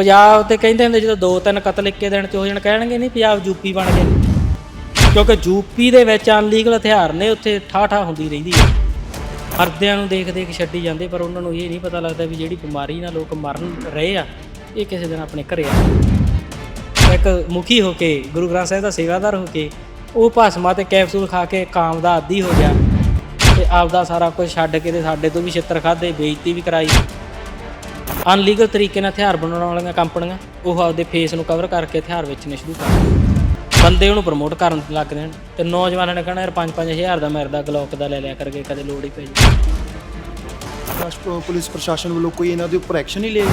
ਪੰਜਾਬ ਤੇ ਕਹਿੰਦੇ ਹੁੰਦੇ ਜਦੋਂ ਦੋ ਤਿੰਨ ਕਤਲ ਇੱਕੇ ਦਿਨ ਚ ਹੋ ਜਾਣ, ਕਹਿਣਗੇ ਨਹੀਂ ਪੰਜਾਬ ਯੂਪੀ ਬਣ ਗਿਆ। ਕਿਉਂਕਿ ਯੂਪੀ ਦੇ ਵਿੱਚ ਅਨਲੀਗਲ ਹਥਿਆਰ ਨੇ, ਉੱਥੇ ਠਾਠਾ ਹੁੰਦੀ ਰਹਿੰਦੀ ਹੈ ਮਰਦਿਆਂ ਨੂੰ ਦੇਖ ਦੇਖ ਛੱਡੀ ਜਾਂਦੇ, ਪਰ ਉਹਨਾਂ ਨੂੰ ਇਹ ਨਹੀਂ ਪਤਾ ਲੱਗਦਾ ਵੀ ਜਿਹੜੀ ਬਿਮਾਰੀ ਨਾਲ ਲੋਕ ਮਰਨ ਰਹੇ ਆ, ਇਹ ਕਿਸੇ ਦਿਨ ਆਪਣੇ ਘਰੇ ਆ। ਇੱਕ ਮੁਖੀ ਹੋ ਕੇ, ਗੁਰੂ ਗ੍ਰੰਥ ਸਾਹਿਬ ਦਾ ਸੇਵਾਦਾਰ ਹੋ ਕੇ, ਉਹ ਭਾਸ਼ਮਾ ਤੇ ਕੈਪਸੂਲ ਖਾ ਕੇ ਕਾਮ ਦਾ ਆਦੀ ਹੋ ਗਿਆ। ਤੇ ਆਪਦਾ ਸਾਰਾ ਕੁਝ ਛੱਡ ਕੇ ਤੇ ਸਾਡੇ ਤੋਂ ਵੀ ਛਿੱਤਰ ਖਾਦੇ ਬੇਇੱਜ਼ਤੀ ਵੀ ਕਰਾਈ। ਅਨਲੀਗਲ ਤਰੀਕੇ ਨਾਲ ਹਥਿਆਰ ਬਣਾਉਣ ਵਾਲੀਆਂ ਕੰਪਨੀਆਂ ਉਹ ਆਪਦੇ ਫੇਸ ਨੂੰ ਕਵਰ ਕਰਕੇ ਹਥਿਆਰ ਵੇਚਣੇ ਸ਼ੁਰੂ ਕਰ ਬੰਦੇ ਉਹਨੂੰ ਪ੍ਰਮੋਟ ਕਰਨ ਲੱਗ ਦੇਣ ਤੇ ਨੌਜਵਾਨਾਂ ਨੇ ਕਹਿਣਾ ਯਾਰ 5-5000 ਦਾ ਮਿਲਦਾ ਗਲੋਕ ਦਾ ਲੈ ਲਿਆ ਕਰਕੇ ਕਦੇ ਲੋੜ ਹੀ ਪੈ ਜੀ। ਰਾਸ਼ਟਰ ਪੁਲਿਸ ਪ੍ਰਸ਼ਾਸਨ ਵੱਲੋਂ ਕੋਈ ਇਹਨਾਂ ਦੇ ਉੱਪਰ ਐਕਸ਼ਨ ਨਹੀਂ ਲਿਆ?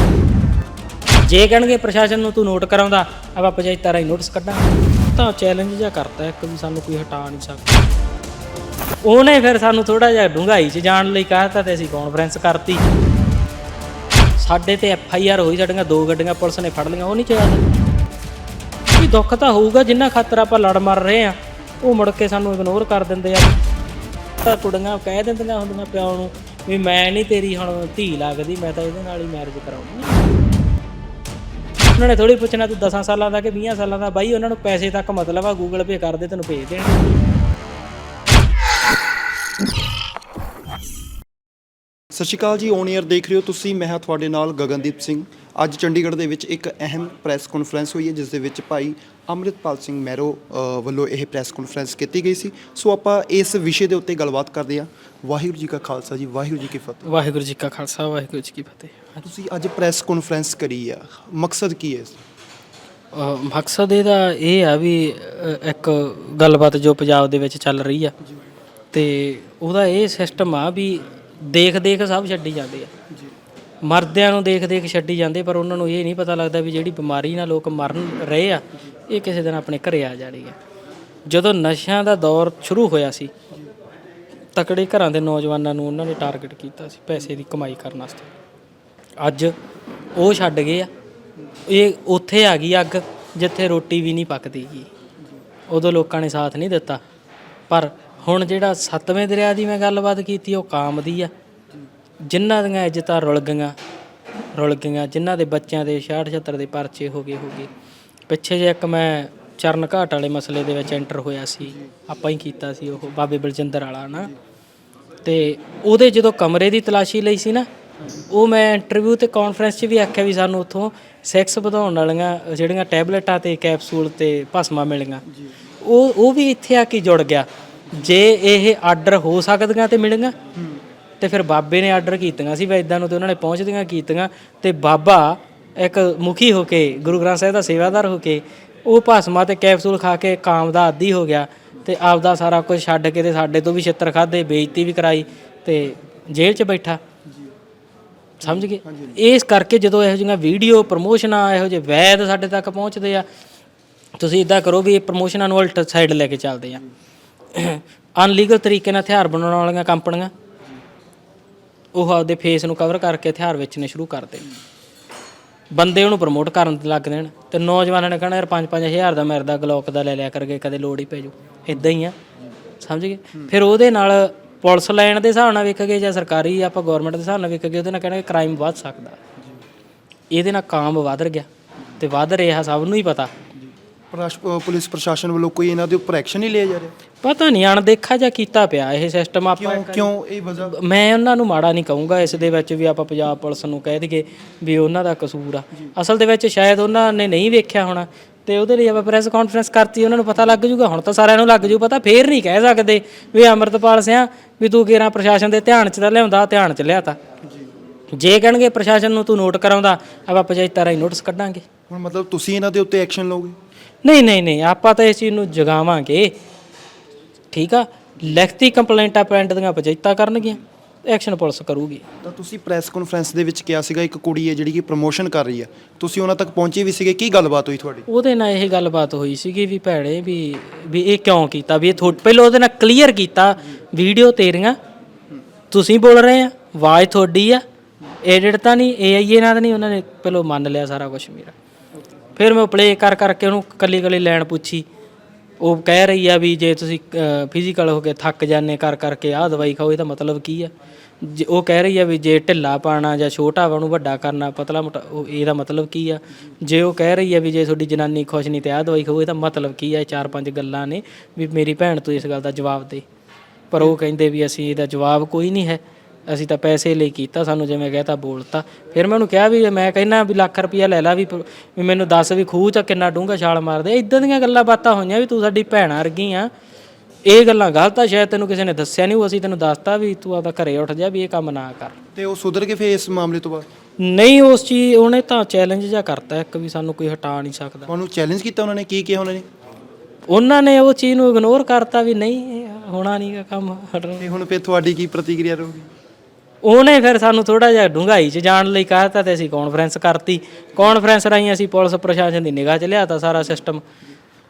ਜੇ ਕਹਿਣਗੇ ਪ੍ਰਸ਼ਾਸਨ ਨੂੰ ਤੂੰ ਨੋਟ ਕਰਾਉਂਦਾ ਆਪਾਂ ਪੰਚਾਇਤਾਂ ਰਾਹੀਂ ਨੋਟਿਸ ਕੱਢਾਂਗੇ। ਤਾਂ ਚੈਲੰਜ ਜਿਹਾ ਕਰਤਾ ਇੱਕ ਵੀ ਸਾਨੂੰ ਕੋਈ ਹਟਾ ਨਹੀਂ ਸਕਦਾ। ਉਹਨੇ ਫਿਰ ਸਾਨੂੰ ਥੋੜਾ ਜਿਹਾ ਡੂੰਘਾਈ 'ਚ ਜਾਣ ਲਈ ਕਹਿਤਾ ਤੇ ਅਸੀਂ ਕਾਨਫਰੰਸ ਕਰਤੀ। ਸਾਡੇ ਤੇ ਐਫ ਆਈ ਆਰ ਹੋਈ, ਸਾਡੀਆਂ ਦੋ ਗੱਡੀਆਂ ਪੁਲਿਸ ਨੇ ਫੜ ਲਈਆਂ, ਉਹ ਨਹੀਂ ਚਾਹੀਦਾ ਵੀ ਦੁੱਖ ਤਾਂ ਹੋਊਗਾ, ਜਿੰਨਾ ਖਾਤਰ ਆਪਾਂ ਲੜ ਮਰ ਰਹੇ ਆ ਉਹ ਮੁੜ ਕੇ ਸਾਨੂੰ ਇਗਨੋਰ ਕਰ ਦਿੰਦੇ ਆ। ਤਾਂ ਕੁੜੀਆਂ ਕਹਿ ਦਿੰਦੀਆਂ ਹੁੰਦੀਆਂ ਪਿਓ ਨੂੰ, ਵੀ ਮੈਂ ਨਹੀਂ ਤੇਰੀ ਹੁਣ ਧੀ ਲੱਗਦੀ, ਮੈਂ ਤਾਂ ਇਹਦੇ ਨਾਲ ਹੀ ਮੈਰਿਜ ਕਰਾਉਣੀ ਉਹਨਾਂ ਨੇ ਥੋੜੀ ਪੁੱਛਣਾ ਤੂੰ 10 ਸਾਲਾਂ ਦਾ ਕਿ 20 ਸਾਲਾਂ ਦਾ? ਬਾਈ, ਉਹਨਾਂ ਨੂੰ ਪੈਸੇ ਤੱਕ ਮਤਲਬ ਆ ਗੂਗਲ ਪੇ ਕਰ ਦੇ, ਤੈਨੂੰ ਭੇਜ ਦੇਣਗੇ। ਸਤਿ ਸ਼੍ਰੀ ਅਕਾਲ ਜੀ ਔਨ 에ਅਰ ਦੇਖ ਰਹੇ ਹੋ ਤੁਸੀਂ ਮੈਂ ਹਾਂ ਤੁਹਾਡੇ ਨਾਲ ਗਗਨਦੀਪ ਸਿੰਘ। ਅੱਜ ਚੰਡੀਗੜ੍ਹ ਦੇ ਵਿੱਚ ਇੱਕ ਅਹਿਮ ਪ੍ਰੈਸ ਕਾਨਫਰੰਸ ਹੋਈ ਹੈ ਜਿਸ ਦੇ ਵਿੱਚ ਭਾਈ ਅੰਮ੍ਰਿਤਪਾਲ ਸਿੰਘ ਮੈਰੋ ਵੱਲੋਂ ਇਹ ਪ੍ਰੈਸ ਕਾਨਫਰੰਸ ਕੀਤੀ ਗਈ ਸੀ। ਸੋ ਆਪਾਂ ਇਸ ਵਿਸ਼ੇ ਦੇ ਉੱਤੇ ਗੱਲਬਾਤ ਕਰਦੇ ਹਾਂ। ਵਾਹਿਗੁਰੂ ਜੀ ਕਾ ਖਾਲਸਾ ਜੀ ਵਾਹਿਗੁਰੂ ਜੀ ਕੀ ਫਤਿਹ। ਵਾਹਿਗੁਰੂ ਜੀ ਕਾ ਖਾਲਸਾ ਵਾਹਿਗੁਰੂ ਜੀ ਕੀ ਫਤਿਹ। ਤੁਸੀਂ ਅੱਜ ਪ੍ਰੈਸ ਕਾਨਫਰੰਸ ਕਰੀ ਆ। ਮਕਸਦ ਕੀ ਹੈ ਮਕਸਦ ਇਹਦਾ ਇਹ ਆ ਵੀ ਇੱਕ ਗੱਲਬਾਤ ਜੋ ਪੰਜਾਬ ਦੇ ਵਿੱਚ ਚੱਲ ਰਹੀ ਆ। ਤੇ ਉਹਦਾ ਇਹ ਸਿਸਟਮ ਆ ਵੀ ਦੇਖ ਦੇਖ ਸਭ ਛੱਡੀ ਜਾਂਦੇ ਆ। ਮਰਦਿਆਂ ਨੂੰ ਦੇਖ ਦੇਖ ਛੱਡੀ ਜਾਂਦੇ ਪਰ ਉਹਨਾਂ ਨੂੰ ਇਹ ਨਹੀਂ ਪਤਾ ਲੱਗਦਾ ਵੀ ਜਿਹੜੀ ਬਿਮਾਰੀ ਨਾਲ ਲੋਕ ਮਰਨ ਰਹੇ ਆ ਇਹ ਕਿਸੇ ਦਿਨ ਆਪਣੇ ਘਰੇ ਆ ਜਾਣੀ ਹੈ ਜਦੋਂ ਨਸ਼ਿਆਂ ਦਾ ਦੌਰ ਸ਼ੁਰੂ ਹੋਇਆ ਸੀ ਤਕੜੇ ਘਰਾਂ ਦੇ ਨੌਜਵਾਨਾਂ ਨੂੰ ਉਹਨਾਂ ਨੇ ਟਾਰਗੇਟ ਕੀਤਾ ਸੀ ਪੈਸੇ ਦੀ ਕਮਾਈ ਕਰਨ ਵਾਸਤੇ। ਅੱਜ ਉਹ ਛੱਡ ਗਏ ਆ। ਇਹ ਉੱਥੇ ਆ ਗਈ ਅੱਗ ਜਿੱਥੇ ਰੋਟੀ ਵੀ ਨਹੀਂ ਪੱਕਦੀ ਗੀ। ਉਦੋਂ ਲੋਕਾਂ ਨੇ ਸਾਥ ਨਹੀਂ ਦਿੱਤਾ ਪਰ ਹੁਣ ਜਿਹੜਾ ਸੱਤਵੇਂ ਦਰਿਆ ਦੀ ਮੈਂ ਗੱਲਬਾਤ ਕੀਤੀ, ਉਹ ਕਾਮ ਦੀ ਆ। ਜਿਨ੍ਹਾਂ ਦੀਆਂ ਇੱਜ਼ਤਾਂ ਰੁਲ ਗਈਆਂ ਰੁਲ ਗਈਆਂ, ਜਿਨ੍ਹਾਂ ਦੇ ਬੱਚਿਆਂ ਦੇ 66 76 ਦੇ ਪਰਚੇ ਹੋ ਗਏ ਹੋ ਗਏ। ਪਿੱਛੇ ਜੇ ਇੱਕ ਮੈਂ ਚਰਨ ਘਾਟ ਵਾਲੇ ਮਸਲੇ ਦੇ ਵਿੱਚ ਐਂਟਰ ਹੋਇਆ ਸੀ, ਆਪਾਂ ਹੀ ਕੀਤਾ ਸੀ ਉਹ, ਬਾਬੇ ਬਲਜਿੰਦਰ ਵਾਲਾ ਨਾ। ਤੇ ਉਹਦੇ ਜਦੋਂ ਕਮਰੇ ਦੀ ਤਲਾਸ਼ੀ ਲਈ ਸੀ ਨਾ, ਉਹ ਮੈਂ ਇੰਟਰਵਿਊ ਤੇ ਕਾਨਫਰੰਸ 'ਚ ਵੀ ਆਖਿਆ ਵੀ ਸਾਨੂੰ ਉੱਥੋਂ ਸੈਕਸ ਵਧਾਉਣ ਵਾਲੀਆਂ ਜਿਹੜੀਆਂ ਟੈਬਲੇਟਾਂ ਤੇ ਕੈਪਸੂਲ ਤੇ ਭਸਮਾਂ ਮਿਲੀਆਂ। ਉਹ ਉਹ ਵੀ ਇੱਥੇ ਆ ਕੇ ਜੁੜ ਗਿਆ। ਜੇ ਇਹ ਆਰਡਰ ਹੋ ਸਕਦੀਆਂ ਤੇ ਮਿਲੀਆਂ। ਤੇ ਫਿਰ ਬਾਬੇ ਨੇ ਆਰਡਰ ਕੀਤੀਆਂ ਸੀ ਵੀ ਵੈਦਾਂ ਨੂੰ ਤੇ ਉਹਨਾਂ ਨੇ ਪਹੁੰਚਦੀਆਂ ਕੀਤੀਆਂ। ਤੇ ਬਾਬਾ ਇੱਕ ਮੁਖੀ ਹੋ ਕੇ ਗੁਰੂ ਗ੍ਰੰਥ ਸਾਹਿਬ ਦਾ ਸੇਵਾਦਾਰ ਹੋ ਕੇ ਉਹ ਭਸਮਾ ਤੇ ਕੈਪਸੂਲ ਖਾ ਕੇ ਕਾਮ ਦਾ ਆਦੀ ਹੋ ਗਿਆ ਤੇ ਆਪਦਾ ਸਾਰਾ ਕੁਝ ਛੱਡ ਕੇ ਤੇ ਸਾਡੇ ਤੋਂ ਵੀ ਛਿੱਤਰ ਖਾਦੇ ਬੇਇੱਜ਼ਤੀ ਵੀ ਕਰਾਈ ਤੇ ਜੇਲ੍ਹ 'ਚ ਬੈਠਾ। ਸਮਝ ਗਏ? ਇਸ ਕਰਕੇ ਜਦੋਂ ਇਹੋ ਜਿਹੀਆਂ ਵੀਡੀਓ ਪ੍ਰਮੋਸ਼ਨਾਂ, ਇਹੋ ਜਿਹੇ ਵੈਦ ਸਾਡੇ ਤੱਕ ਪਹੁੰਚਦੇ ਆ, ਤੁਸੀਂ ਇਦਾਂ ਕਰੋ ਵੀ ਇਹ ਪ੍ਰਮੋਸ਼ਨਾਂ ਨੂੰ ਉਲਟ ਸਾਈਡ ਲੈ ਕੇ ਚੱਲਦੇ ਆ। ਅਨਲੀਗਲ ਤਰੀਕੇ ਨਾਲ ਹਥਿਆਰ ਬਣਾਉਣ ਵਾਲੀਆਂ ਕੰਪਨੀਆਂ ਉਹ ਆਪਦੇ ਫੇਸ ਨੂੰ ਕਵਰ ਕਰਕੇ ਹਥਿਆਰ ਵੇਚਣੇ ਸ਼ੁਰੂ ਕਰਦੇ ਬੰਦੇ ਉਹਨੂੰ ਪ੍ਰਮੋਟ ਕਰਨ ਲੱਗ ਦੇਣ ਤੇ ਨੌਜਵਾਨਾਂ ਨੇ ਕਹਿਣਾ, ਯਾਰ 5-5000 ਦਾ ਮਿਲਦਾ ਗਲੋਕ ਦਾ ਲੈ ਲਿਆ ਕਰਕੇ ਕਦੇ ਲੋੜ ਹੀ ਪੈ ਜੂ। ਇਦਾਂ ਹੀ ਆ। ਸਮਝ ਗਏ? ਫਿਰ ਉਹਦੇ ਨਾਲ ਪੁਲਿਸ ਲਾਈਨ ਦੇ ਹਿਸਾਬ ਨਾਲ ਵੇਖਗੇ ਜਾਂ ਸਰਕਾਰੀ ਆਪਾਂ ਗਵਰਨਮੈਂਟ ਦੇ ਹਿਸਾਬ ਨਾਲ ਵੇਖਗੇ ਉਹਦੇ ਨਾਲ ਕਹਿਣਾ ਕ੍ਰਾਈਮ ਵੱਧ ਸਕਦਾ। ਇਹਦੇ ਨਾਲ ਕਾਮ ਵੱਧ ਗਿਆ ਤੇ ਵੱਧ ਰਿਹਾ, ਸਭ ਨੂੰ ਹੀ ਪਤਾ। ਅ, ਪੁਲਿਸ ਪ੍ਰਸ਼ਾਸਨ ਵੱਲੋਂ ਕੋਈ ਇਹਨਾਂ ਦੇ ਉੱਪਰ ਐਕਸ਼ਨ ਨਹੀਂ ਲਿਆ ਜਾ ਰਿਹਾ? ਪਤਾ ਨਹੀਂ ਅਣਦੇਖਾ ਜਾਂ ਕੀਤਾ ਪਿਆ ਇਹ ਸਿਸਟਮ ਆਪਾਂ ਕਿਉਂ ਕਿਉਂ ਇਹ ਵਜ੍ਹਾ? ਮੈਂ ਉਹਨਾਂ ਨੂੰ ਮਾੜਾ ਨਹੀਂ ਕਹੂੰਗਾ ਇਸ ਦੇ ਵਿੱਚ ਵੀ ਆਪਾਂ ਪੰਜਾਬ ਪੁਲਿਸ ਨੂੰ ਕਹਿ ਦਈਏ ਵੀ ਉਹਨਾਂ ਦਾ ਕਸੂਰ ਆ। ਅਸਲ ਦੇ ਵਿੱਚ ਸ਼ਾਇਦ ਉਹਨਾਂ ਨੇ ਨਹੀਂ ਵੇਖਿਆ ਹੋਣਾ ਤੇ ਉਹਦੇ ਲਈ ਆਪਾਂ ਪ੍ਰੈਸ ਕਾਨਫਰੰਸ ਕਰਤੀ ਉਹਨਾਂ ਨੂੰ ਪਤਾ ਲੱਗ ਜੂਗਾ। ਹੁਣ ਤਾਂ ਸਾਰਿਆਂ ਨੂੰ ਲੱਗ ਜੂ ਪਤਾ ਫੇਰ ਨਹੀਂ ਕਹਿ ਸਕਦੇ ਵੀ ਅਮਰਤਪਾਲ ਸਿਆ ਵੀ ਤੂੰ ਕਿਹੜਾ ਪ੍ਰਸ਼ਾਸਨ ਦੇ ਧਿਆਨ 'ਚ ਤਾਂ ਲਿਆਉਂਦਾ ਧਿਆਨ 'ਚ ਲਿਆਤਾ। ਜੇ। ਕਹਿਣਗੇ ਪ੍ਰਸ਼ਾਸਨ ਨੂੰ ਤੂੰ ਨੋਟ ਕਰਾਉਂਦਾ ਆਪਾਂ ਪੰਚਾਇਤਾਂ ਰਾਹੀਂ ਨੋਟਿਸ ਕੱਢਾਂਗੇ। ਹੁਣ ਮਤਲਬ ਤੁਸੀਂ ਇਹਨਾਂ ਦੇ ਉੱਤੇ ਐਕਸ਼ਨ ਲਓਗੇ? ਨਹੀਂ ਨਹੀਂ ਨਹੀਂ ਆਪਾਂ ਤਾਂ ਇਸ ਚੀਜ਼ ਨੂੰ ਜਗਾਵਾਂਗੇ। ਠੀਕ ਆ? ਲਿਖਤੀ ਕੰਪਲੇਂਟਾਂ ਪਿੰਡ ਦੀਆਂ ਪੰਚਾਇਤਾਂ ਕਰਨਗੀਆਂ ਐਕਸ਼ਨ ਪੁਲਿਸ ਕਰੂਗੀ। ਤਾਂ ਤੁਸੀਂ ਪ੍ਰੈਸ ਕਾਨਫਰੰਸ ਦੇ ਵਿੱਚ ਕਿਹਾ ਸੀਗਾ ਇੱਕ ਕੁੜੀ ਹੈ ਜਿਹੜੀ ਕਿ ਪ੍ਰਮੋਸ਼ਨ ਕਰ ਰਹੀ ਹੈ। ਤੁਸੀਂ ਉਹਨਾਂ ਤੱਕ ਪਹੁੰਚੇ ਵੀ ਸੀਗੇ ਕੀ ਗੱਲਬਾਤ ਹੋਈ ਤੁਹਾਡੀ? ਉਹਦੇ ਨਾਲ ਇਹ ਗੱਲਬਾਤ ਹੋਈ ਸੀਗੀ ਵੀ ਭੈੜੇ ਵੀ ਵੀ ਇਹ ਕਿਉਂ ਕੀਤਾ? ਵੀ ਇਹ ਥੋ ਪਹਿਲਾਂ ਉਹਦੇ ਨਾਲ ਕਲੀਅਰ ਕੀਤਾ ਵੀਡੀਓ ਤੇਰੀਆਂ ਤੁਸੀਂ ਬੋਲ ਰਹੇ ਆ ਆਵਾਜ਼ ਤੁਹਾਡੀ ਆ ਐਡਿਟ ਤਾਂ ਨਹੀਂ ਏਆਈ ਇਹਨਾਂ ਤਾਂ ਨਹੀਂ, ਉਹਨਾਂ ਨੇ ਪਹਿਲਾਂ ਮੰਨ ਲਿਆ ਸਾਰਾ ਕੁਝ ਮੇਰਾ। ਫਿਰ ਮੈਂ ਪਲੇ ਕਰ ਕਰਕੇ ਉਹਨੂੰ ਕੱਲੀ ਕੱਲੀ ਲੈਣ ਪੁੱਛੀ। ਉਹ ਕਹਿ ਰਹੀ ਆ ਵੀ ਜੇ ਤੁਸੀਂ ਫਿਜ਼ੀਕਲ ਹੋ ਕੇ ਥੱਕ ਜਾਂਦੇ ਕਰ ਕਰਕੇ ਆਹ ਦਵਾਈ ਖਾਓ, ਇਹਦਾ ਮਤਲਬ ਕੀ ਆ? ਜੇ ਉਹ ਕਹਿ ਰਹੀ ਆ ਵੀ ਜੇ ਢਿੱਲਾ ਪਾਣਾ ਜਾਂ ਛੋਟਾ ਵਾ ਉਹਨੂੰ ਵੱਡਾ ਕਰਨਾ, ਪਤਲਾ ਮੋਟਾ, ਉਹ ਇਹਦਾ ਮਤਲਬ ਕੀ ਆ? ਜੇ ਉਹ ਕਹਿ ਰਹੀ ਆ ਵੀ ਜੇ ਤੁਹਾਡੀ ਜਨਾਨੀ ਖੁਸ਼ ਨਹੀਂ ਤੇ ਆਹ ਦਵਾਈ ਖਾਓ, ਇਹਦਾ ਮਤਲਬ ਕੀ ਆ? ਇਹ ਚਾਰ ਪੰਜ ਗੱਲਾਂ ਨੇ ਵੀ ਮੇਰੀ ਭੈਣ ਤੂੰ ਇਸ ਗੱਲ ਦਾ ਜਵਾਬ ਦੇ। ਪਰ ਉਹ ਕਹਿੰਦੇ ਵੀ ਅਸੀਂ ਇਹਦਾ ਜਵਾਬ ਕੋਈ ਨਹੀਂ ਹੈ। ਅਸੀਂ ਤਾਂ ਪੈਸੇ ਲਈ ਕੀਤਾ ਸਾਨੂੰ ਜਿਵੇਂ ਕਹਤਾ ਬੋਲਤਾ। ਫਿਰ ਮੈਂ ਉਹਨੂੰ ਕਿਹਾ ਵੀ ਮੈਂ ਕਹਿੰਦਾ ਵੀ ਲੱਖ ਰੁਪਈਆ ਲੈ ਲਾ ਵੀ ਪ- ਵੀ ਮੈਨੂੰ ਦੱਸ ਵੀ ਖੂਹ ਚ ਕਿੰਨਾ ਡੂੰਘਾ ਛਾਲ ਮਾਰਦੇ। ਇਦਾਂ ਦੀਆਂ ਗੱਲਾਂ ਬਾਤਾਂ ਹੋਈਆਂ ਵੀ ਤੂੰ ਸਾਡੀ ਭੈਣ ਵਰਗੀ ਆ। ਇਹ ਗੱਲਾਂ ਗਲਤ ਆ ਸ਼ਾਇਦ ਤੈਨੂੰ ਕਿਸੇ ਨੇ ਦੱਸਿਆ ਨਹੀਂ ਉਹ ਅਸੀਂ ਤੈਨੂੰ ਦੱਸਤਾ ਵੀ ਤੂੰ ਆਪਦਾ ਘਰੇ ਉੱਠ ਜਾ ਵੀ ਇਹ ਕੰਮ ਨਾ ਕਰ। ਤੇ ਉਹ ਸੁਧਰ ਕੇ ਫਿਰ ਇਸ ਮਾਮਲੇ ਤੋਂ ਬਾਅਦ? ਨਹੀਂ ਉਸ ਚੀਜ਼ ਉਹਨੇ ਤਾਂ ਚੈਲੰਜ ਜਿਹਾ ਕਰਤਾ ਇੱਕ ਵੀ ਸਾਨੂੰ ਕੋਈ ਹਟਾ ਨਹੀਂ ਸਕਦਾ। ਤੁਹਾਨੂੰ ਚੈਲੰਜ ਕੀਤਾ ਉਹਨਾਂ ਨੇ? ਕੀ ਕਿਹਾ ਉਹਨਾਂ ਨੇ? ਉਹਨਾਂ ਨੇ ਉਹ ਚੀਜ਼ ਨੂੰ ਇਗਨੋਰ ਕਰਤਾ ਵੀ ਨਹੀਂ ਇਹ ਹੋਣਾ ਨਹੀਂਗਾ ਕੰਮ ਹਟਣਾ। ਤੇ ਹੁਣ ਫਿਰ ਤੁਹਾਡੀ ਕੀ ਪ੍ਰਤੀਕਿਰਿਆ ਰਹੂਗੀ? ਉਹਨੇ ਫਿਰ ਸਾਨੂੰ ਥੋੜਾ ਜਿਹਾ ਡੂੰਘਾਈ 'ਚ ਜਾਣ ਲਈ ਕਹਿਤਾ ਤੇ ਅਸੀਂ ਕਾਨਫਰੰਸ ਕਰਤੀ। ਕਾਨਫਰੰਸ ਰਾਹੀਂ ਅਸੀਂ ਪੁਲਿਸ ਪ੍ਰਸ਼ਾਸਨ ਦੀ ਨਿਗਾਹ 'ਚ ਲਿਆਤਾ ਸਾਰਾ ਸਿਸਟਮ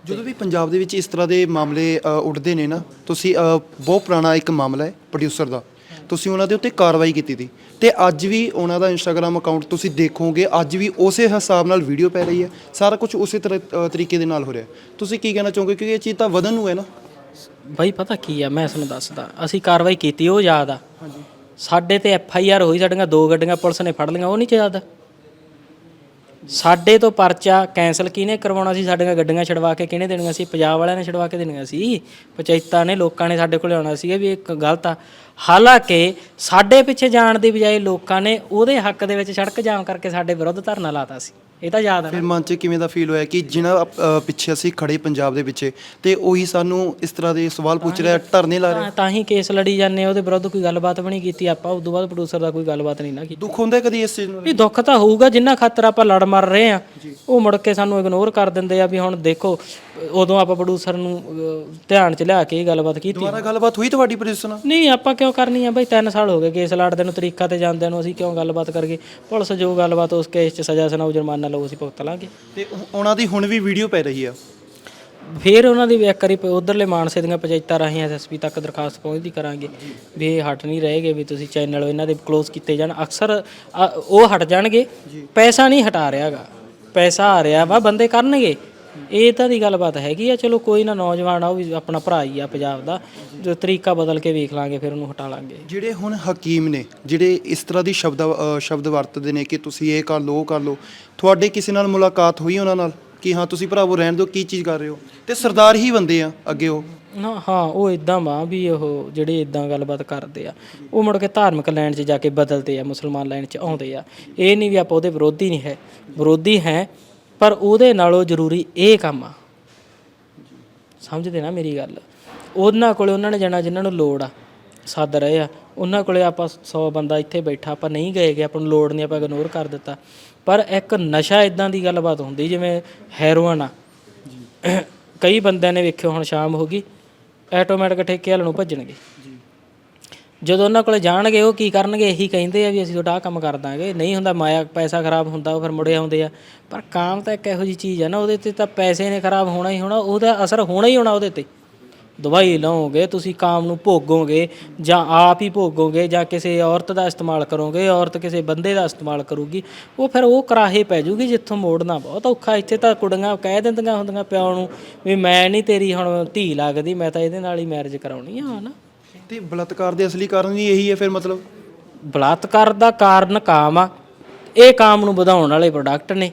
ਜਦੋਂ ਵੀ ਪੰਜਾਬ ਦੇ ਵਿੱਚ ਇਸ ਤਰ੍ਹਾਂ ਦੇ ਮਾਮਲੇ ਅ, ਉੱਠਦੇ ਨੇ ਨਾ ਤੁਸੀਂ ਅ, ਬਹੁਤ ਪੁਰਾਣਾ ਇੱਕ ਮਾਮਲਾ ਹੈ ਪ੍ਰੋਡਿਊਸਰ ਦਾ। ਤੁਸੀਂ ਉਹਨਾਂ ਦੇ ਉੱਤੇ ਕਾਰਵਾਈ ਕੀਤੀ ਸੀ ਤੇ ਅੱਜ ਵੀ ਉਹਨਾਂ ਦਾ ਇੰਸਟਾਗ੍ਰam ਅਕਾਊਂਟ ਤੁਸੀਂ ਦੇਖੋਗੇ ਅੱਜ ਵੀ ਉਸੇ ਹਿਸਾਬ ਨਾਲ ਵੀਡੀਓ ਪੈ ਰਹੀ ਹੈ। ਸਾਰਾ ਕੁਝ ਉਸੇ ਤਰ੍ਹਾਂ ਅ, ਤਰੀਕੇ ਦੇ ਨਾਲ ਹੋ ਰਿਹਾ। ਤੁਸੀਂ ਕੀ ਕਹਿਣਾ ਚਾਹੋਗੇ? ਕਿਉਂਕਿ ਇਹ ਚੀਜ਼ ਤਾਂ ਵਧਣ ਨੂੰ ਹੈ ਨਾ। ਬਾਈ ਪਤਾ ਕੀ ਆ ਮੈਂ ਤੁਹਾਨੂੰ ਦੱਸਦਾ। ਅਸੀਂ ਕਾਰਵਾਈ ਕੀਤੀ ਉਹ ਯਾਦ ਆ। ਹਾਂਜੀ। ਸਾਡੇ ਤੇ ਐਫ ਆਈ ਆਰ ਹੋਈ, ਸਾਡੀਆਂ ਦੋ ਗੱਡੀਆਂ ਪੁਲਿਸ ਨੇ ਫੜ ਲਈਆਂ, ਉਹ ਨਹੀਂ ਯਾਦ? ਸਾਡੇ ਤੋਂ ਪਰਚਾ ਕੈਂਸਲ ਕਿਹਨੇ ਕਰਵਾਉਣਾ ਸੀ? ਸਾਡੀਆਂ ਗੱਡੀਆਂ ਛਡਵਾ ਕੇ ਕਿਹਨੇ ਦੇਣੀਆਂ ਸੀ? ਪੰਜਾਬ ਵਾਲਿਆਂ ਨੇ ਛਡਵਾ ਕੇ ਦੇਣੀਆਂ ਸੀ। ਪੰਚਾਇਤਾਂ ਨੇ, ਲੋਕਾਂ ਨੇ ਸਾਡੇ ਕੋਲ ਆਉਣਾ ਸੀ ਵੀ ਇਹ ਇੱਕ ਗਲਤ ਆ। ਹਾਲਾਂਕਿ ਸਾਡੇ ਪਿੱਛੇ ਜਾਣ ਦੀ ਬਜਾਏ ਲੋਕਾਂ ਨੇ ਉਹਦੇ ਹੱਕ ਦੇ ਵਿੱਚ ਸੜਕ ਜਾਮ ਕਰਕੇ ਸਾਡੇ ਵਿਰੁੱਧ ਧਰਨਾ ਲਾਤਾ ਸੀ। ਇਹ ਤਾਂ ਯਾਦ ਆ ਨਾ। ਫਿਰ ਮਨ 'ਚ ਕਿਵੇਂ ਦਾ ਫੀਲ ਹੋਇਆ ਕਿ ਜਿਨ੍ਹਾਂ ਅ, ਪਿੱਛੇ ਅਸੀਂ ਖੜੇ ਪੰਜਾਬ ਦੇ ਪਿੱਛੇ ਤੇ ਉਹੀ ਸਾਨੂੰ ਇਸ ਤਰ੍ਹਾਂ ਦੇ ਸਵਾਲ ਪੁੱਛ ਰਿਹਾ ਧਰਨੇ ਲਾ ਰਿਹਾ। ਤਾਂ- ਤਾਂ ਹੀ ਕੇਸ ਲੜੀ ਜਾਂਦੇ ਆ, ਉਹਦੇ ਵਿਰੁੱਧ ਕੋਈ ਗੱਲਬਾਤ ਵੀ ਨਹੀਂ ਕੀਤੀ ਆਪਾਂ ਉਦੋਂ ਬਾਅਦ ਪ੍ਰੋਡਿਊਸਰ ਦਾ ਕੋਈ ਗੱਲਬਾਤ ਨਹੀਂ ਨਾ ਕੀਤੀ। ਦੁੱਖ ਹੁੰਦਾ ਹੈ ਕਦੀ ਇਸ ਚੀਜ਼ ਨੂੰ ਵੀ ਦੁੱਖ ਤਾਂ ਹੋਊਗਾ ਜਿੰਨਾ ਖਾਤਰ ਆਪਾਂ ਲੜ ਮਰ ਰਹੇ ਆ ਉਹ ਮੁੜ ਕੇ ਸਾਨੂੰ ਇਗਨੋਰ ਕਰ ਦਿੰਦੇ ਆ ਵੀ ਹੁਣ ਦੇਖੋ ਉਦੋਂ ਆਪਾਂ ਪ੍ਰੋਡਿਊਸਰ ਨੂੰ ਅਹ, ਧਿਆਨ ਚ ਲਿਆ ਕੇ ਇਹ ਗੱਲਬਾਤ ਕੀਤੀ। ਦੁਬਾਰਾ ਗੱਲਬਾਤ ਹੋਈ ਤੁਹਾਡੀ ਪ੍ਰੋਡਿਊਸਰ ਨਾਲ? ਨਹੀਂ ਆਪਾਂ ਕਿਉਂ ਕਰਨੀ ਆ ਬਈ? 3 ਸਾਲ ਹੋ ਗਏ ਕੇਸ ਲੜਦੇ ਨੂੰ ਤਰੀਕਾ ਤੇ ਜਾਂਦੇ ਨੂੰ ਅਸੀਂ ਕਿਉਂ ਗੱਲਬਾਤ ਕਰਗੇ ਪੁਲਿਸ ਜੋ ਗੱਲਬਾਤ ਉਸ ਕੇਸ 'ਚ ਸਜ਼ਾ ਸੁਣਾਉ ਜੁਰਮਾਨਾ ਲਓ ਅਸੀਂ ਭੁਗਤ ਲਾਂਗੇ। ਤੇ ਉਹ- ਉਹਨਾਂ ਦੀ ਹੁਣ ਵੀ ਵੀਡੀਓ ਪੈ ਰਹੀ ਆ? ਫਿਰ ਉਹਨਾਂ ਦੀ ਵੀ ਇੱਕ ਵਾਰੀ ਉਧਰਲੇ ਮਾਨਸੇ ਦੀਆਂ ਪੰਚਾਇਤਾਂ ਰਾਹੀਂ ਐਸਐਸਪੀ ਤੱਕ ਦਰਖਾਸਤ ਪਹੁੰਚਦੀ ਕਰਾਂਗੇ। ਵੀ ਇਹ ਹਟ ਨਹੀਂ ਰਹੇਗੇ ਵੀ ਤੁਸੀਂ ਚੈਨਲ ਇਹਨਾਂ ਦੇ ਕਲੋਜ਼ ਕੀਤੇ ਜਾਣ। ਅਕਸਰ ਅ, ਉਹ ਹਟ ਜਾਣਗੇ। ਪੈਸਾ ਨਹੀਂ ਹਟਾ ਰਿਹਾਗਾ। ਪੈਸਾ ਆ ਰਿਹਾ ਵਾ ਬੰਦੇ ਕਰਨਗੇ। ਇਹ ਤਾਂ ਦੀ ਗੱਲਬਾਤ ਹੈਗੀ ਆ ਚਲੋ ਕੋਈ ਨਾ ਨੌਜਵਾਨ ਆ ਉਹ ਵੀ ਆਪਣਾ ਭਰਾ ਹੀ ਆ ਪੰਜਾਬ ਦਾ ਜੋ ਤਰੀਕਾ ਬਦਲ ਕੇ ਵੇਖ ਲਾਂਗੇ ਫਿਰ ਉਹਨੂੰ ਹਟਾ ਲਾਂਗੇ। ਜਿਹੜੇ ਹੁਣ ਹਕੀਮ ਨੇ ਜਿਹੜੇ ਇਸ ਤਰ੍ਹਾਂ ਦੀ ਸ਼ਬਦ ਸ਼ਬਦ ਵਰਤਦੇ ਨੇ ਕਿ ਤੁਸੀਂ ਇਹ ਕਰ ਲਓ ਉਹ ਕਰ ਲਓ ਤੁਹਾਡੇ ਕਿਸੇ ਨਾਲ ਮੁਲਾਕਾਤ ਹੋਈ ਉਹਨਾਂ ਨਾਲ? ਕਿ ਹਾਂ ਤੁਸੀਂ ਭਰਾਵੋ ਰਹਿਣ ਦਿਓ ਕੀ ਚੀਜ਼ ਕਰ ਰਹੇ ਹੋ? ਤੇ ਸਰਦਾਰ ਹੀ ਬੰਦੇ ਆ ਅੱਗੇ ਉਹ। ਨਾ ਹਾਂ ਉਹ ਇਦਾਂ ਵਾ ਵੀ ਉਹ ਜਿਹੜੇ ਇਦਾਂ ਗੱਲਬਾਤ ਕਰਦੇ ਆ ਉਹ ਮੁੜ ਕੇ ਧਾਰਮਿਕ ਲਾਈਨ 'ਚ ਜਾ ਕੇ ਬਦਲਦੇ ਆ ਮੁਸਲਮਾਨ ਲਾਈਨ 'ਚ ਆਉਂਦੇ ਆ। ਇਹ ਨਹੀਂ ਵੀ ਆਪਾਂ ਉਹਦੇ ਵਿਰੋਧੀ ਨਹੀਂ ਹੈ ਵਿਰੋਧੀ ਹੈ ਪਰ ਉਹਦੇ ਨਾਲੋਂ ਜ਼ਰੂਰੀ ਇਹ ਕੰਮ ਆ। ਸਮਝਦੇ ਨਾ ਮੇਰੀ ਗੱਲ? ਉਹਨਾਂ ਕੋਲੇ ਉਹਨਾਂ ਨੇ ਜਾਣਾ ਜਿਨ੍ਹਾਂ ਨੂੰ ਲੋੜ ਆ ਸੱਦ ਰਹੇ ਆ। ਉਹਨਾਂ ਕੋਲੇ ਆਪਾਂ 100 ਬੰਦਾ ਇੱਥੇ ਬੈਠਾ ਆਪਾਂ ਨਹੀਂ ਗਏ ਕਿ ਆਪਾਂ ਨੂੰ ਲੋੜ ਨਹੀਂ ਆਪਾਂ ਇਗਨੋਰ ਕਰ ਦਿੱਤਾ। ਪਰ ਇੱਕ ਨਸ਼ਾ ਇਦਾਂ ਦੀ ਗੱਲਬਾਤ ਹੁੰਦੀ ਜਿਵੇਂ ਹੈਰੋਇਨ ਆ। ਕਈ ਬੰਦਿਆਂ ਨੇ ਵੇਖਿਓ ਹੁਣ ਸ਼ਾਮ ਹੋ ਗਈ ਆਟੋਮੈਟਿਕ ਠੇਕੇ ਵਾਲ ਨੂੰ ਭੱਜਣਗੇ। ਜਦੋਂ ਉਹਨਾਂ ਕੋਲੇ ਜਾਣਗੇ, ਉਹ ਕੀ ਕਰਨਗੇ? ਇਹੀ ਕਹਿੰਦੇ ਆ ਵੀ ਅਸੀਂ ਤੁਹਾਡਾ ਆਹ ਕੰਮ ਕਰ ਦਾਂਗੇ। ਨਹੀਂ ਹੁੰਦਾ ਮਾਇਆ, ਪੈਸਾ ਖਰਾਬ ਹੁੰਦਾ, ਉਹ ਫਿਰ ਮੁੜੇ ਆਉਂਦੇ ਆ। ਪਰ ਕਾਮ ਤਾਂ ਇੱਕ ਇਹੋ ਜੀ ਚੀਜ਼ ਆ ਨਾ, ਉਹਦੇ ਤੇ ਤਾਂ ਪੈਸੇ ਨੇ ਖਰਾਬ ਹੋਣਾ ਹੀ ਹੋਣਾ, ਉਹਦਾ ਅਸਰ ਹੋਣਾ ਹੀ ਹੋਣਾ ਉਹਦੇ ਤੇ। ਦਵਾਈ ਲਓਗੇ ਤੁਸੀਂ ਕਾਮ ਨੂੰ ਭੋਗੋਗੇ, ਜਾਂ ਆਪ ਹੀ ਭੋਗੋਗੇ, ਜਾਂ ਕਿਸੇ ਔਰਤ ਦਾ ਇਸਤੇਮਾਲ ਕਰੋਗੇ, ਔਰਤ ਕਿਸੇ ਬੰਦੇ ਦਾ ਇਸਤੇਮਾਲ ਕਰੂਗੀ, ਉਹ ਫਿਰ ਉਹ ਕਰਾਹੇ ਪੈ ਜੂਗੀ ਜਿੱਥੋਂ ਮੋੜਨਾ ਬਹੁਤ ਔਖਾ। ਇੱਥੇ ਤਾਂ ਕੁੜੀਆਂ ਕਹਿ ਦਿੰਦੀਆਂ ਹੁੰਦੀਆਂ ਪਿਓ ਨੂੰ ਵੀ ਮੈਂ ਨਹੀਂ ਤੇਰੀ ਹੁਣ ਧੀ ਲੱਗਦੀ, ਮੈਂ ਤਾਂ ਇਹਦੇ ਨਾਲ ਹੀ ਮੈਰਿਜ ਕਰਾਉਣੀ ਆ, ਹਨਾ? ਤੇ ਬਲਾਤਕਾਰ ਦੇ ਅਸਲੀ ਕਾਰਨ ਵੀ ਇਹੀ ਹੈ ਫਿਰ ਮਤਲਬ? ਬਲਾਤਕਾਰ ਦਾ ਕਾਰਨ ਕਾਮ ਆ। ਇਹ ਕਾਮ ਨੂੰ ਵਧਾਉਣ ਵਾਲੇ ਪ੍ਰੋਡਕਟ ਨੇ।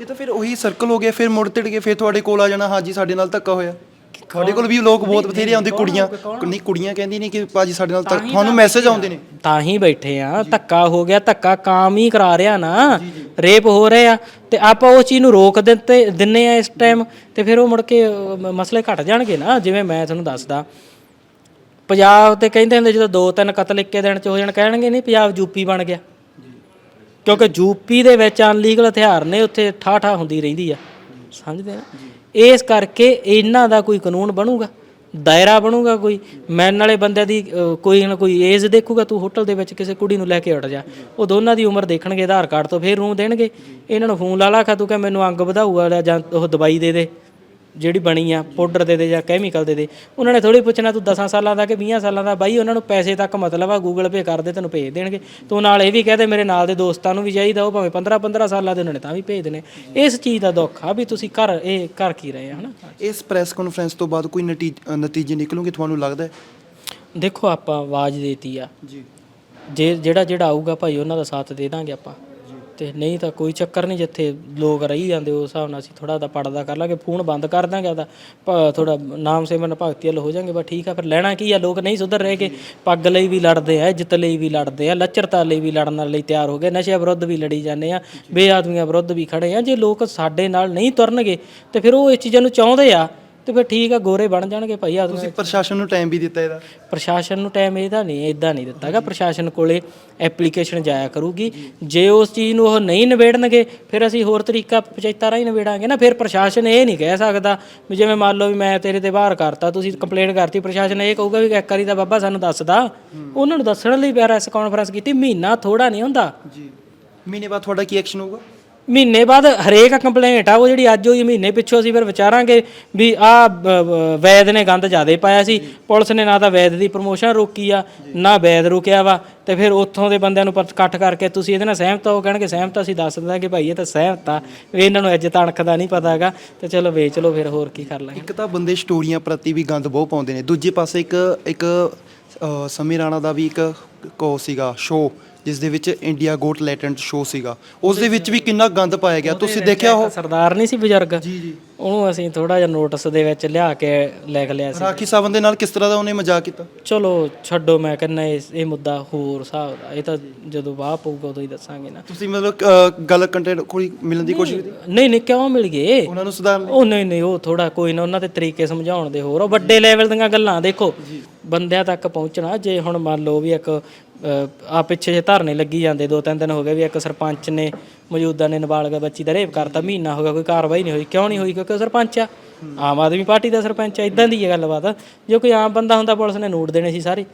ਇਹ ਤਾਂ ਫਿਰ ਉਹੀ ਸਰਕਲ ਹੋ ਗਿਆ ਫਿਰ ਮੁੜ ਤਿੜ ਕੇ ਫਿਰ ਤੁਹਾਡੇ ਕੋਲ ਆ ਜਾਣਾ। ਹਾਂਜੀ ਸਾਡੇ ਨਾਲ ਧੱਕਾ ਹੋਇਆ। ਤੁਹਾਡੇ ਕੋਲ ਵੀ ਲੋਕ ਬਹੁਤ ਬਥੇਰੇ ਆਉਂਦੇ ਕੁੜੀਆਂ। ਨਹੀਂ ਕੁੜੀਆਂ ਕਹਿੰਦੀ ਨਹੀਂ ਕਿ ਭਾਜੀ ਸਾਡੇ ਨਾਲ ਧੱਕਾ ਤੁਹਾਨੂੰ ਮੈਸੇਜ ਆਉਂਦੇ ਨੇ। ਤਾਂ ਹੀ ਬੈਠੇ ਆ। ਧੱਕਾ ਹੋ ਗਿਆ ਧੱਕਾ ਕਾਮ ਹੀ ਕਰਾ ਰਿਹਾ ਨਾ। ਰੇਪ ਹੋ ਰਿਹਾ ਤੇ ਆਪਾਂ ਉਸ ਚੀਜ਼ ਨੂੰ ਰੋਕ ਦਿੱਤੇ ਦਿੰਨੇ ਆ ਇਸ ਟਾਈਮ ਤੇ ਫਿਰ ਉਹ ਮੁੜ ਕੇ ਮਸਲੇ ਘਟ ਜਾਣਗੇ ਨਾ। ਜਿਵੇਂ ਮੈਂ ਤੁਹਾਨੂੰ ਦੱਸਦਾ। ਪੰਜਾਬ ਤੇ ਕਹਿੰਦੇ ਹੁੰਦੇ ਜਦੋਂ ਦੋ ਤਿੰਨ ਕਤਲ ਇੱਕੇ ਦਿਨ ਚ ਹੋ ਜਾਣ, ਕਹਿਣਗੇ ਨਹੀਂ ਪੰਜਾਬ ਯੂਪੀ ਬਣ ਗਿਆ। ਕਿਉਂਕਿ ਯੂਪੀ ਦੇ ਵਿੱਚ ਅਨਲੀਗਲ ਹਥਿਆਰ ਨੇ, ਉੱਥੇ ਠਾਠਾ ਹੁੰਦੀ ਰਹਿੰਦੀ ਆ। ਸਮਝਦੇ ਨਾ ਇਸ ਕਰਕੇ ਇਹਨਾਂ ਦਾ ਕੋਈ ਕਾਨੂੰਨ ਬਣੂਗਾ? ਦਾਇਰਾ ਬਣੂਗਾ ਕੋਈ? ਮੈਨ ਵਾਲੇ ਬੰਦੇ ਦੀ ਕੋਈ ਨਾ ਕੋਈ ਏਜ ਦੇਖੂਗਾ ਤੂੰ ਹੋਟਲ ਦੇ ਵਿੱਚ ਕਿਸੇ ਕੁੜੀ ਨੂੰ ਲੈ ਕੇ ਉੱਠ ਜਾ। ਉਹ ਦੋਨਾਂ ਦੀ ਉਮਰ ਦੇਖਣਗੇ, ਆਧਾਰ ਕਾਰਡ ਤੋਂ ਫਿਰ ਰੂਮ ਦੇਣਗੇ। ਇਹਨਾਂ ਨੂੰ ਫੋਨ ਲਾ ਲਾ ਖਾ ਤੂੰ ਕਹ ਮੈਨੂੰ ਅੰਗ ਵਧਾਊਗਾ ਜਾਂ ਉਹ ਦਵਾਈ ਦੇ ਦੇ। ਜਿਹੜੀ ਬਣੀ ਆ ਪਾਊਡਰ ਦੇ ਦੇ ਜਾਂ ਕੈਮੀਕਲ ਦੇ ਦੇ ਉਹਨਾਂ ਨੇ ਥੋੜੀ ਪੁੱਛਣਾ ਤੂੰ 10 ਸਾਲਾਂ ਦਾ ਕਿ 20 ਸਾਲਾਂ ਦਾ? ਬਾਈ ਉਹਨਾਂ ਨੂੰ ਪੈਸੇ ਤੱਕ ਮਤਲਬ ਆ ਗੂਗਲ ਪੇ ਕਰ ਦੇ ਤੈਨੂੰ ਭੇਜ ਦੇਣਗੇ। ਤੂੰ ਨਾਲ ਇਹ ਵੀ ਕਹਦੇ ਮੇਰੇ ਨਾਲ ਦੇ ਦੋਸਤਾਂ ਨੂੰ ਵੀ ਚਾਹੀਦਾ ਉਹ ਭਾਵੇਂ 15 15 ਸਾਲਾਂ ਦੇ ਉਹਨਾਂ ਨੇ ਤਾਂ ਵੀ ਭੇਜ ਦੇਣੇ। ਇਸ ਚੀਜ਼ ਦਾ ਦੁੱਖ ਆ ਵੀ ਤੁਸੀਂ ਘਰ ਇਹ ਕਰ ਕੀ ਰਹੇ ਆ ਹਨਾ? ਇਸ ਪ੍ਰੈਸ ਕਾਨਫਰੰਸ ਤੋਂ ਬਾਅਦ ਕੋਈ ਨਤੀਜੇ ਨਿਕਲੂਗੇ ਤੁਹਾਨੂੰ ਲੱਗਦਾ ਹੈ? ਦੇਖੋ ਆਪਾਂ ਆਵਾਜ਼ ਦੇਤੀ ਆ। ਜੀ। ਜੇ ਜਿਹੜਾ ਜਿਹੜਾ ਆਊਗਾ ਭਾਈ ਉਹਨਾਂ ਦਾ ਸਾਥ ਦੇ ਦਾਂਗੇ ਆਪਾਂ। ਤੇ ਨਹੀਂ ਤਾਂ ਕੋਈ ਚੱਕਰ ਨਹੀਂ ਜਿੱਥੇ ਲੋਕ ਰਹੀ ਜਾਂਦੇ, ਉਸ ਹਿਸਾਬ ਨਾਲ ਅਸੀਂ ਥੋੜਾ ਦਾ ਪੜਦਾ ਕਰ ਲਾਂਗੇ, ਫੋਨ ਬੰਦ ਕਰ ਦਾਂਗੇ ਉਹਦਾ ਥੋੜਾ ਨਾਮ ਸਿਮਰਨ ਭਗਤੀ ਵੱਲ ਹੋ ਜਾਾਂਗੇ, ਬਸ ਠੀਕ ਆ, ਫਿਰ ਲੈਣਾ ਕੀ ਆ, ਲੋਕ ਨਹੀਂ ਸੁਧਰ ਰਹੇ ਕਿ ਪੱਗ ਲਈ ਵੀ ਲੜਦੇ ਆ, ਇੱਜ਼ਤ ਲਈ ਵੀ ਲੜਦੇ ਆ, ਲੱਚਰਤਾ ਲਈ ਵੀ ਲੜਨ ਲਈ ਤਿਆਰ ਹੋ ਗਏ ਨਸ਼ੇ ਵਿਰੁੱਧ ਵੀ ਲੜੀ ਜਾਂਦੇ ਆ, ਬੇਆਦਮੀਆਂ ਵਿਰੁੱਧ ਵੀ ਖੜੇ ਆ, ਜੇ ਲੋਕ ਸਾਡੇ ਨਾਲ ਨਹੀਂ ਤੁਰਨਗੇ, ਤੇ ਫਿਰ ਉਹ ਇਸ ਚੀਜ਼ਾਂ ਨੂੰ ਚਾਹੁੰਦੇ ਆ ਤੇ ਫਿਰ ਠੀਕ ਆ ਗੋਰੇ ਬਣ ਜਾਣਗੇ ਭਾਈ ਆ ਤੁਸੀਂ ਪ੍ਰਸ਼ਾਸਨ ਨੂੰ ਟਾਈਮ ਵੀ ਦਿੱਤਾ ਇਹਦਾ? ਪ੍ਰਸ਼ਾਸਨ ਨੂੰ ਟਾਈਮ ਇਹਦਾ ਨਹੀਂ ਇਦਾਂ ਨਹੀਂ ਦਿੱਤਾਗਾ ਪ੍ਰਸ਼ਾਸਨ ਕੋਲੇ ਐਪਲੀਕੇਸ਼ਨ ਜਾਇਆ ਕਰੂਗੀ। ਜੇ ਉਸ ਚੀਜ਼ ਨੂੰ ਉਹ ਨਹੀਂ ਨਿਬੇੜਨਗੇ ਫਿਰ ਅਸੀਂ ਹੋਰ ਤਰੀਕਾ ਪੰਚਾਇਤਾਂ ਰਾਹੀਂ ਨਿਬੇੜਾਂਗੇ ਨਾ। ਫਿਰ ਪ੍ਰਸ਼ਾਸਨ ਇਹ ਨਹੀਂ ਕਹਿ ਸਕਦਾ ਵੀ ਜਿਵੇਂ ਮੰਨ ਲਓ ਵੀ ਮੈਂ ਤੇਰੇ ਤੇ ਬਾਹਰ ਕਰਤਾ ਤੁਸੀਂ ਕੰਪਲੇਂਟ ਕਰਤੀ ਪ੍ਰਸ਼ਾਸਨ ਇਹ ਕਹੂਗਾ ਵੀ ਇੱਕ ਵਾਰੀ ਤਾਂ ਬਾਬਾ ਸਾਨੂੰ ਦੱਸਦਾ। ਉਹਨਾਂ ਨੂੰ ਦੱਸਣ ਲਈ ਪ੍ਰੈਸ ਕਾਨਫਰੰਸ ਕੀਤੀ। ਮਹੀਨਾ ਥੋੜਾ ਨਹੀਂ ਹੁੰਦਾ। ਜੀ। ਮਹੀਨੇ ਬਾਅਦ ਤੁਹਾਡਾ ਕੀ ਐਕਸ਼ਨ ਹੋਊਗਾ? ਮਹੀਨੇ ਬਾਅਦ ਹਰੇਕ ਕੰਪਲੇਂਟ ਆ ਉਹ ਜਿਹੜੀ ਅੱਜ ਹੋਈ ਮਹੀਨੇ ਪਿੱਛੋਂ ਅਸੀਂ ਫਿਰ ਵਿਚਾਰਾਂਗੇ ਵੀ ਆ ਵੈਦ ਨੇ ਗੰਦ ਜ਼ਿਆਦੇ ਪਾਇਆ ਸੀ। ਪੁਲਿਸ ਨੇ ਨਾ ਤਾਂ ਵੈਦ ਦੀ ਪ੍ਰਮੋਸ਼ਨ ਰੋਕੀ ਆ ਨਾ ਵੈਦ ਰੁਕਿਆ ਵਾ। ਤੇ ਫਿਰ ਉੱਥੋਂ ਦੇ ਬੰਦਿਆਂ ਨੂੰ ਇਕੱਠ ਕਰਕੇ ਤੁਸੀਂ ਇਹਦੇ ਨਾਲ ਸਹਿਮਤ ਹੋ ਕਹਿਣਗੇ ਸਹਿਮਤ ਅਸੀਂ ਦੱਸ ਦਿੰਦਾ ਕਿ ਭਾਈ ਇਹ ਤਾਂ ਸਹਿਮਤ ਆ। ਇਹਨਾਂ ਨੂੰ ਇੱਜ਼ਤ ਅਣਖ ਦਾ ਨਹੀਂ ਪਤਾ ਹੈਗਾ। ਤੇ ਚਲੋ ਵੇਚ ਲਓ ਫਿਰ ਹੋਰ ਕੀ ਕਰ ਲਾਂਗੇ। ਇੱਕ ਤਾਂ ਬੰਦੇ ਸਟੋਰੀਆਂ ਪ੍ਰਤੀ ਵੀ ਗੰਦ ਬਹੁਤ ਪਾਉਂਦੇ ਨੇ। ਦੂਜੇ ਪਾਸੇ ਇੱਕ ਇੱਕ ਸਮੀ ਰਾਣਾ ਦਾ ਵੀ ਇੱਕ ਕੋ ਸੀਗਾ ਸ਼ੋ ਜਿਸ ਦੇ ਵਿੱਚ ਇੰਡੀਆ ਗੋਟ ਲੈਟੈਂਟ ਸ਼ੋ ਸੀਗਾ। ਉਸ ਦੇ ਵਿੱਚ ਵੀ ਕਿੰਨਾ ਗੰਦ ਪਾਇਆ ਗਿਆ। ਤੁਸੀਂ ਦੇਖਿਆ ਉਹ ਸਰਦਾਰ ਨਹੀਂ ਸੀ ਬਜ਼ੁਰਗ? ਜੀ ਜੀ। ਉਹਨੂੰ ਅਸੀਂ ਥੋੜਾ ਜਿਹਾ ਨੋਟਿਸ ਦੇ ਵਿੱਚ ਲਿਆ ਕੇ ਲਿਖ ਲਿਆ ਸੀ। ਰਾਖੀ ਸਾਵੰਤ ਦੇ ਨਾਲ ਕਿਸ ਤਰ੍ਹਾਂ ਦਾ ਉਹਨੇ ਮਜ਼ਾਕ ਕੀਤਾ? ਚਲੋ ਛੱਡੋ ਮੈਂ ਕਹਿੰਦਾ ਇਹ ਮੁੱਦਾ ਹੋਰ ਹਿਸਾਬ ਦਾ। ਇਹ ਤਾਂ ਜਦੋਂ ਵਾਹ ਪਊਗਾ ਉਦੋਂ ਹੀ ਦੱਸਾਂਗੇ ਨਾ। ਤੁਸੀਂ ਮਤਲਬ ਗੱਲ ਕੰਟੈਂਟ ਕੋਈ ਮਿਲਣ ਦੀ ਕੋਸ਼ਿਸ਼ ਕੀਤੀ? ਨਹੀਂ ਨਹੀਂ ਕਿਉਂ ਮਿਲ ਗਏ ਉਹਨਾਂ ਨੂੰ ਸੁਧਾਰਨ ਉਹ ਨਹੀਂ ਨਹੀਂ ਉਹ ਥੋੜਾ ਕੋਈ ਨਾ ਉਹਨਾਂ ਦੇ ਤਰੀਕੇ ਸਮਝਾਉਣ ਦੇ ਹੋਰ। ਉਹ ਵੱਡੇ ਲੈਵਲ ਦੀਆਂ ਗੱਲਾਂ ਦੇਖੋ। ਬੰਦਿਆਂ ਤੱਕ ਪਹੁੰਚਣਾ ਜੇ ਹੁਣ ਮੰਨ ਲਓ ਵੀ ਇੱਕ ਆ ਪਿੱਛੇ ਜੇ ਧਰਨੇ ਲੱਗੀ ਜਾਂਦੇ, ਦੋ ਤਿੰਨ ਦਿਨ ਹੋ ਗਏ ਵੀ ਇੱਕ ਸਰਪੰਚ ਨੇ ਮੌਜੂਦਾ ਨੇ ਨਾਬਾਲਗ ਬੱਚੀ ਦਾ ਰੇਪ ਕਰਤਾ, ਮਹੀਨਾ ਹੋ ਗਿਆ, ਕੋਈ ਕਾਰਵਾਈ ਨਹੀਂ ਹੋਈ। ਕਿਉਂ ਨਹੀਂ ਹੋਈ? ਕਿਉਂਕਿ ਉਹ ਸਰਪੰਚ ਆ। ਆਮ ਆਦਮੀ ਪਾਰਟੀ ਦਾ ਸਰਪੰਚ ਆ ਇਦਾਂ ਦੀ ਹੈ ਗੱਲਬਾਤ। ਜੇ ਕੋਈ ਆਮ ਬੰਦਾ ਹੁੰਦਾ, ਪੁਲਿਸ ਨੇ ਨੋਟ ਦੇਣੇ ਸੀ ਸਾਰੇ।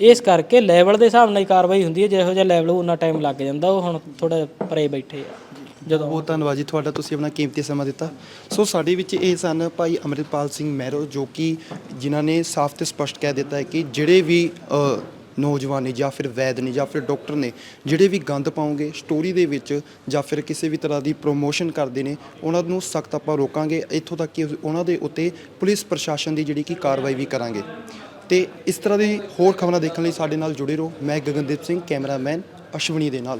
ਇਸ ਕਰਕੇ ਲੈਵਲ ਦੇ ਹਿਸਾਬ ਨਾਲ ਹੀ ਕਾਰਵਾਈ ਹੁੰਦੀ ਹੈ, ਜਿਹੋ ਜਿਹਾ ਲੈਵਲ ਉਹਨਾਂ ਟਾਈਮ ਲੱਗ ਜਾਂਦਾ, ਉਹ ਹੁਣ ਥੋੜਾ ਪਰੇ ਬੈਠੇ ਆ। ਜਦੋਂ ਬਹੁਤ ਧੰਨਵਾਦ ਜੀ ਤੁਹਾਡਾ, ਤੁਸੀਂ ਆਪਣਾ ਕੀਮਤੀ ਸਮਾਂ ਦਿੱਤਾ। ਸੋ ਸਾਡੇ ਵਿੱਚ ਇਹ ਸਨ ਭਾਈ ਅਮਰਿਤਪਾਲ ਸਿੰਘ ਮਹਿਰੋ, ਜੋ ਕਿ ਜਿਨ੍ਹਾਂ ਨੇ ਸਾਫ਼ ਤੇ ਸਪਸ਼ਟ ਕਹਿ ਦਿੱਤਾ ਹੈ ਕਿ ਜਿਹੜੇ ਵੀ ਨੌਜਵਾਨ ਨੇ ਜਾਂ ਫਿਰ ਵੈਦ ਨੇ ਜਾਂ ਫਿਰ ਡਾਕਟਰ ਨੇ ਜਿਹੜੇ ਵੀ ਗੰਦ ਪਾਉਂਗੇ ਸਟੋਰੀ ਦੇ ਵਿੱਚ ਜਾਂ ਫਿਰ ਕਿਸੇ ਵੀ ਤਰ੍ਹਾਂ ਦੀ ਪ੍ਰੋਮੋਸ਼ਨ ਕਰਦੇ ਨੇ, ਉਹਨਾਂ ਨੂੰ ਸਖਤ ਆਪਾਂ ਰੋਕਾਂਗੇ। ਇੱਥੋਂ ਤੱਕ ਕਿ ਉਹਨਾਂ ਦੇ ਉੱਤੇ ਪੁਲਿਸ ਪ੍ਰਸ਼ਾਸਨ ਦੀ ਜਿਹੜੀ ਕਿ ਕਾਰਵਾਈ ਵੀ ਕਰਾਂਗੇ। ਤੇ ਇਸ ਤਰ੍ਹਾਂ ਦੀ ਹੋਰ ਖਬਰਾਂ ਦੇਖਣ ਲਈ ਸਾਡੇ ਨਾਲ ਜੁੜੇ ਰਹੋ। ਮੈਂ ਗਗਨਦੀਪ ਸਿੰਘ, ਕੈਮਰਾਮੈਨ ਅਸ਼ਵਨੀ ਦੇ ਨਾਲ।